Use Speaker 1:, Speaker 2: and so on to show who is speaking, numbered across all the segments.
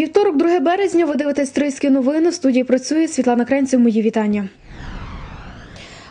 Speaker 1: Вівторок, 2 березня, ви дивитесь Стрийські новини. В студії працює Світлана Кренців. Мої вітання.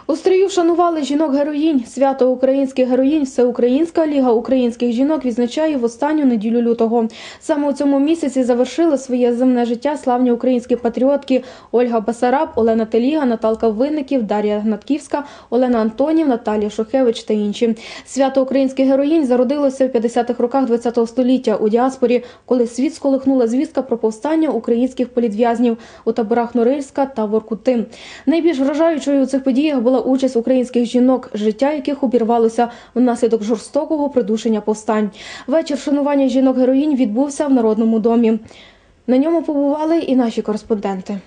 Speaker 1: У стрию вшанували жінок-героїнь. Свято українських героїнь Всеукраїнська ліга українських жінок відзначає в останню неділю лютого. Саме у цьому місяці завершили своє земне життя славні українські патріотки Ольга Басараб, Олена Теліга, Наталка Винників, Дар'я Гнатківська, Олена Антонів, Наталія Шухевич та інші. Свято українських героїнь зародилося в 50-х роках ХХ століття у діаспорі, коли світ сколихнула звістка про повстання українських політв'язнів у таборах Норильська та Воркути. Найбільш вражаючою у цих подіях була участь українських жінок, життя яких обірвалося внаслідок жорстокого придушення повстань. Вечір вшанування жінок-героїнь відбувся в Народному домі. На ньому побували і наші кореспонденти.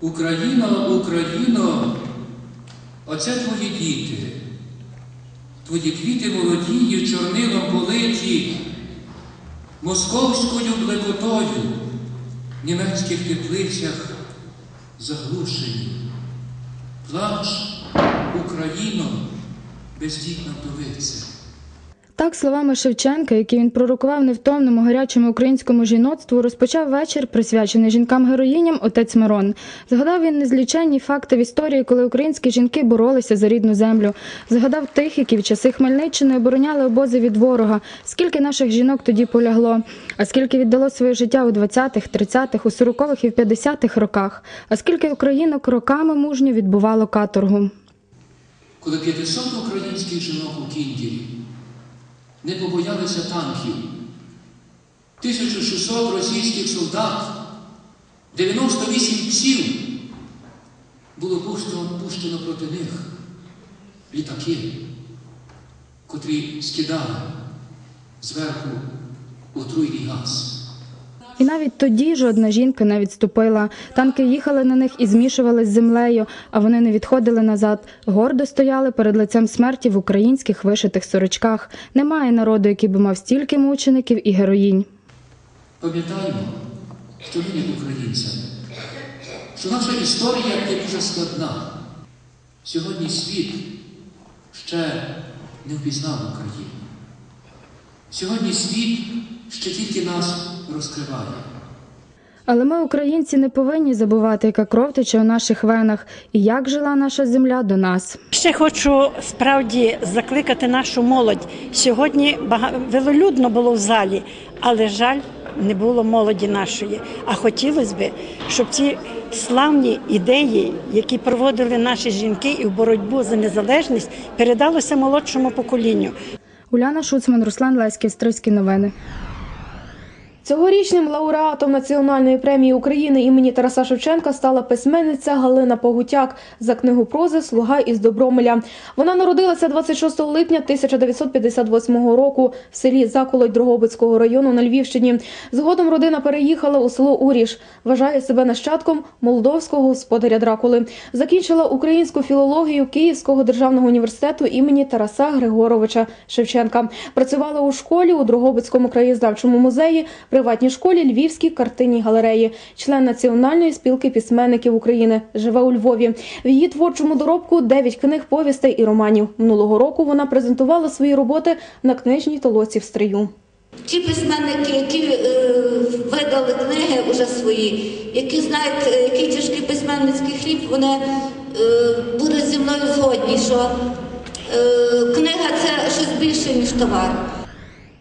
Speaker 2: Україно, Україно, оце твої діти, твої квіти молодії, чорнилом политі, московською блекотою, в німецьких теплицях заглушені. Плач, Україно, бездітна вдовиця.
Speaker 3: Так, словами Шевченка, які він пророкував невтомному гарячому українському жіноцтву, розпочав вечір, присвячений жінкам-героїням отець Мирон. Згадав він незліченні факти в історії, коли українські жінки боролися за рідну землю. Згадав тих, які в часи Хмельниччини обороняли обози від ворога. Скільки наших жінок тоді полягло, а скільки віддало своє життя у 20-х, 30-х, у 40-х і в 50-х роках, а скільки українок роками мужньо відбувало каторгу.
Speaker 2: Коли 500 українських жінок у Кіндірі не побоялися танків, 1600 російських солдат, 98 псів було пущено, пущено проти них літаки, котрі скидали зверху отруйний газ.
Speaker 3: І навіть тоді жодна жінка не відступила. Танки їхали на них і змішували з землею, а вони не відходили назад. Гордо стояли перед лицем смерті в українських вишитих сорочках. Немає народу, який би мав стільки мучеників і героїнь.
Speaker 2: Пам'ятаємо, що ми є українцями, що наша історія є дуже складна. Сьогодні світ ще не впізнав Україну. Сьогодні світ ще тільки нас розкриває.
Speaker 3: Але ми, українці, не повинні забувати, яка кров тече у наших венах і як жила наша земля до нас.
Speaker 4: Ще хочу справді закликати нашу молодь. Сьогодні велолюдно було в залі, але жаль, не було молоді нашої. А хотілося б, щоб ці славні ідеї, які проводили наші жінки і в боротьбу за незалежність, передалося молодшому поколінню.
Speaker 3: Уляна Шуцман, Руслан Леськів, Стрийські новини.
Speaker 1: Цьогорічним лауреатом Національної премії України імені Тараса Шевченка стала письменниця Галина Погутяк за книгу прози Слуга із Добромеля. Вона народилася 26 липня 1958 року в селі Заколоть Дрогобицького району на Львівщині. Згодом родина переїхала у село Уріш. Вважає себе нащадком молдовського господаря Дракули. Закінчила українську філологію Київського державного університету імені Тараса Григоровича Шевченка. Працювала у школі у Дрогобицькому краєзнавчому музеї, приватній школі Львівській картинній галереї, член Національної спілки письменників України. Живе у Львові. В її творчому доробку 9 книг, повістей і романів. Минулого року вона презентувала свої роботи на книжній толоці в Стрию.
Speaker 5: Ті письменники, які е, видали книги уже свої, які знають, е, який тяжкий письменницький хліб, вони е, будуть зі мною згодні, що е, книга це щось більше, ніж товар.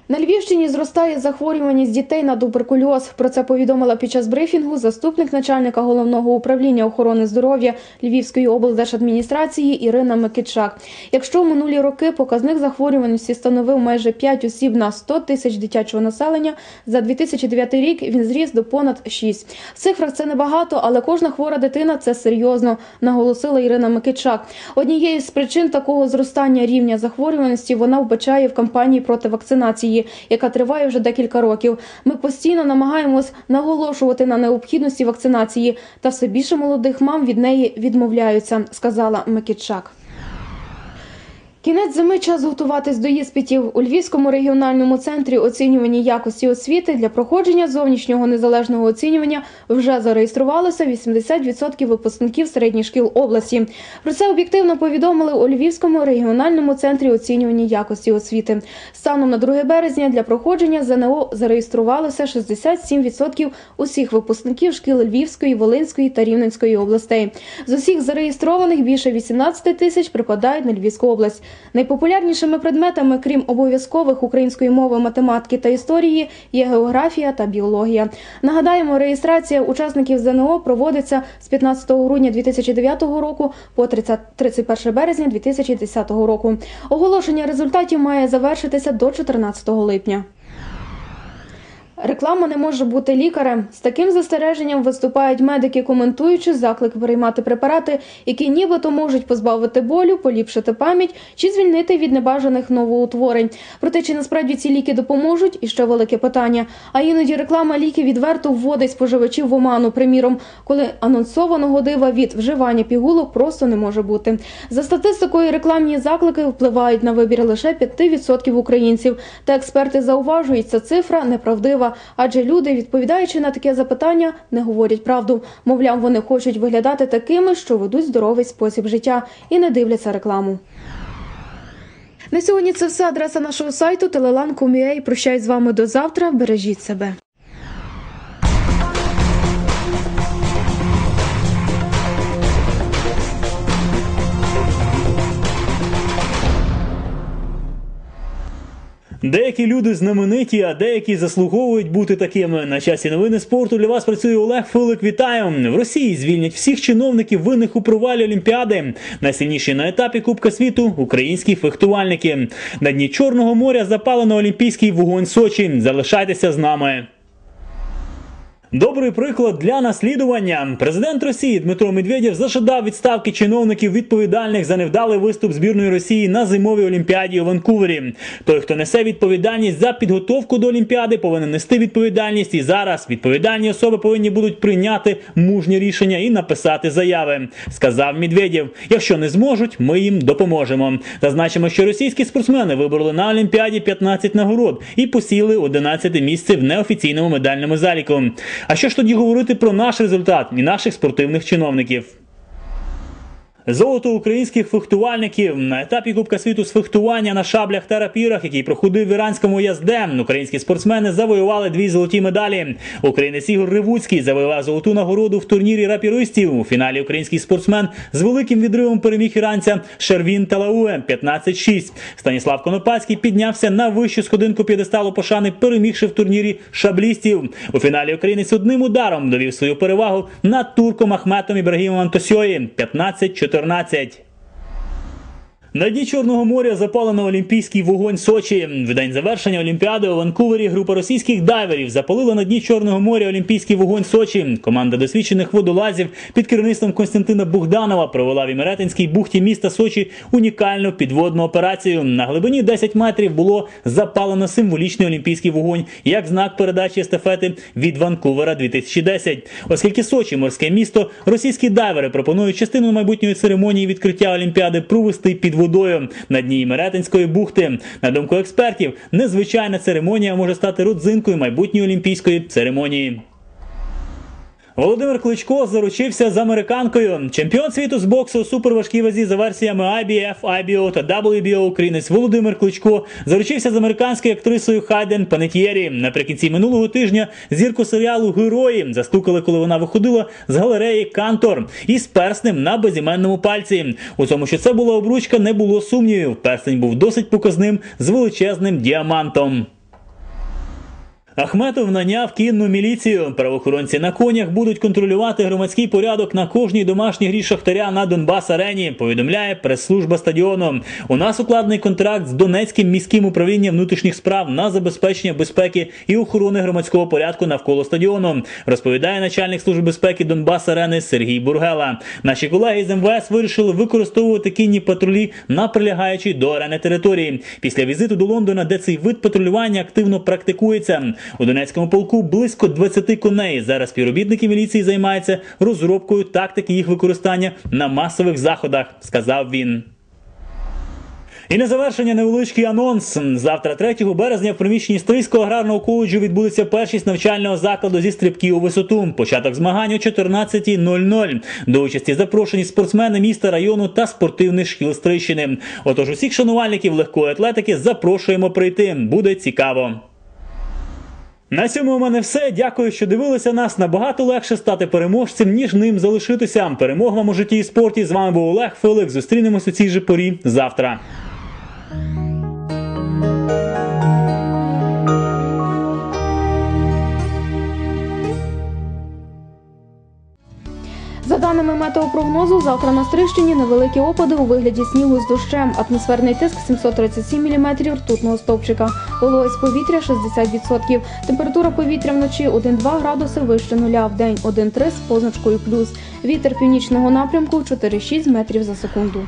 Speaker 1: На Львівщині зростає захворюваність дітей на туберкульоз. Про це повідомила під час брифінгу заступник начальника головного управління охорони здоров'я Львівської облдержадміністрації Ірина Микитчак. Якщо в минулі роки показник захворюваності становив майже 5 осіб на 100 тисяч дитячого населення, за 2009 рік він зріс до понад 6. В цифрах це небагато, але кожна хвора дитина це серйозно, наголосила Ірина Микитчак. Однією з причин такого зростання рівня захворюваності вона вбачає в кампанії проти вакцинації, яка триває вже декілька років. Ми постійно намагаємось наголошувати на необхідності вакцинації, та все більше молодих мам від неї відмовляються, сказала Микитчак. Кінець зими час готуватись до іспитів у Львівському регіональному центрі оцінювання якості освіти для проходження зовнішнього незалежного оцінювання вже зареєструвалося 80% випускників середніх шкіл області. Про це об'єктивно повідомили у Львівському регіональному центрі оцінювання якості освіти. Станом на 2 березня для проходження ЗНО зареєструвалося 67% усіх випускників шкіл Львівської, Волинської та Рівненської областей. З усіх зареєстрованих більше 18 тисяч припадають на Львівську область. Найпопулярнішими предметами, крім обов'язкових української мови, математики та історії, є географія та біологія. Нагадаємо, реєстрація учасників ЗНО проводиться з 15 грудня 2009 року по 30 31 березня 2010 року. Оголошення результатів має завершитися до 14 липня. Реклама не може бути лікарем. З таким застереженням виступають медики, коментуючи заклик приймати препарати, які нібито можуть позбавити болю, поліпшити пам'ять чи звільнити від небажаних новоутворень. Проте чи насправді ці ліки допоможуть? І ще велике питання. А іноді реклама ліків відверто вводить споживачів в оману. Приміром, коли анонсованого дива від вживання пігулок просто не може бути. За статистикою, рекламні заклики впливають на вибір лише 5% українців. Та експерти зауважують, ця цифра неправдива, адже люди, відповідаючи на таке запитання, не говорять правду. Мовляв, вони хочуть виглядати такими, що ведуть здоровий спосіб життя і не дивляться рекламу. На сьогодні це все. Адреса нашого сайту telelan.com.ua. Прощаюсь з вами до завтра. Бережіть себе.
Speaker 6: Деякі люди знамениті, а деякі заслуговують бути такими. На часі новини спорту для вас працює Олег Филик. Вітаю в Росії. Звільнять всіх чиновників винних у провалі Олімпіади. Найсильніші на етапі Кубка світу українські фехтувальники. На дні Чорного моря запалено олімпійський вогонь Сочі. Залишайтеся з нами. Добрий приклад для наслідування. Президент Росії Дмитро Медведєв зажадав відставки чиновників відповідальних за невдалий виступ збірної Росії на зимовій олімпіаді у Ванкувері. Той, хто несе відповідальність за підготовку до олімпіади, повинен нести відповідальність. І зараз відповідальні особи повинні будуть прийняти мужні рішення і написати заяви. Сказав Медведєв. Якщо не зможуть, ми їм допоможемо. Зазначимо, що російські спортсмени вибороли на олімпіаді 15 нагород і посіли 11 місце в неофіційному медальному заліку. А що ж тоді говорити про наш результат і наших спортивних чиновників? Золото українських фехтувальників на етапі Кубка світу з фехтування на шаблях та рапірах, який проходив в іранському язде. Українські спортсмени завоювали дві золоті медалі. Українець Ігор Ривуцький завоював золоту нагороду в турнірі рапіристів. У фіналі український спортсмен з великим відривом переміг іранця Шервін Талауе 15-6. Станіслав Конопацький піднявся на вищу сходинку п'єдесталу пошани, перемігши в турнірі шаблістів. У фіналі українець одним ударом довів свою перевагу над турком Ахметом Ібрагімом Антосьої 15-14. 14. На дні Чорного моря запалено олімпійський вогонь Сочі. В день завершення Олімпіади у Ванкувері група російських дайверів запалила на дні Чорного моря олімпійський вогонь Сочі. Команда досвідчених водолазів під керівництвом Константина Богданова провела в Імеретинській бухті міста Сочі унікальну підводну операцію. На глибині 10 метрів було запалено символічний олімпійський вогонь як знак передачі естафети від Ванкувера 2010. Оскільки Сочі морське місто, російські дайвери пропонують частину майбутньої церемонії відкриття Олімпіади провести під водою на дні Меретинської бухти. На думку експертів, незвичайна церемонія може стати родзинкою майбутньої олімпійської церемонії. Володимир Кличко заручився з американкою. Чемпіон світу з боксу у суперважкій вазі за версіями IBF, IBO та WBO українець Володимир Кличко заручився з американською актрисою Хайден Панетьєрі. Наприкінці минулого тижня зірку серіалу Герої застукали, коли вона виходила з галереї Кантор із перснем на безіменному пальці. У тому, що це була обручка, не було сумнівів. Перстень був досить показним з величезним діамантом. Ахметов наняв кінну міліцію. Правоохоронці на конях будуть контролювати громадський порядок на кожній домашній грі Шахтаря на Донбас Арені. Повідомляє прес-служба стадіону. У нас укладений контракт з Донецьким міським управлінням внутрішніх справ на забезпечення безпеки і охорони громадського порядку навколо стадіону. Розповідає начальник служби безпеки Донбас Арени Сергій Бургела. Наші колеги з МВС вирішили використовувати кінні патрулі на прилягаючій до арени території. Після візиту до Лондона, де цей вид патрулювання активно практикується. У Донецькому полку близько 20 коней. Зараз співробітники міліції займаються розробкою тактики їх використання на масових заходах, сказав він. І на завершення невеличкий анонс. Завтра, 3 березня, в приміщенні Стрийського аграрного коледжу відбудеться першість навчального закладу зі стрибків у висоту. Початок змагань о 14.00. До участі запрошені спортсмени міста, району та спортивних шкіл Стрийщини. Отож, усіх шанувальників легкої атлетики запрошуємо прийти. Буде цікаво. На цьому у мене все. Дякую, що дивилися нас. Набагато легше стати переможцем, ніж ним залишитися. Перемог вам у житті і спорті. З вами був Олег Филик. Зустрінемось у цій же порі завтра.
Speaker 1: Метеопрогнозу, завтра на Стрищині невеликі опади у вигляді снігу з дощем. Атмосферний тиск 737 мм ртутного стовпчика. Вологість повітря 60%. Температура повітря вночі 1-2 градуси вище нуля, в день 1-3 з позначкою плюс. Вітер північного напрямку 4-6 метрів за секунду.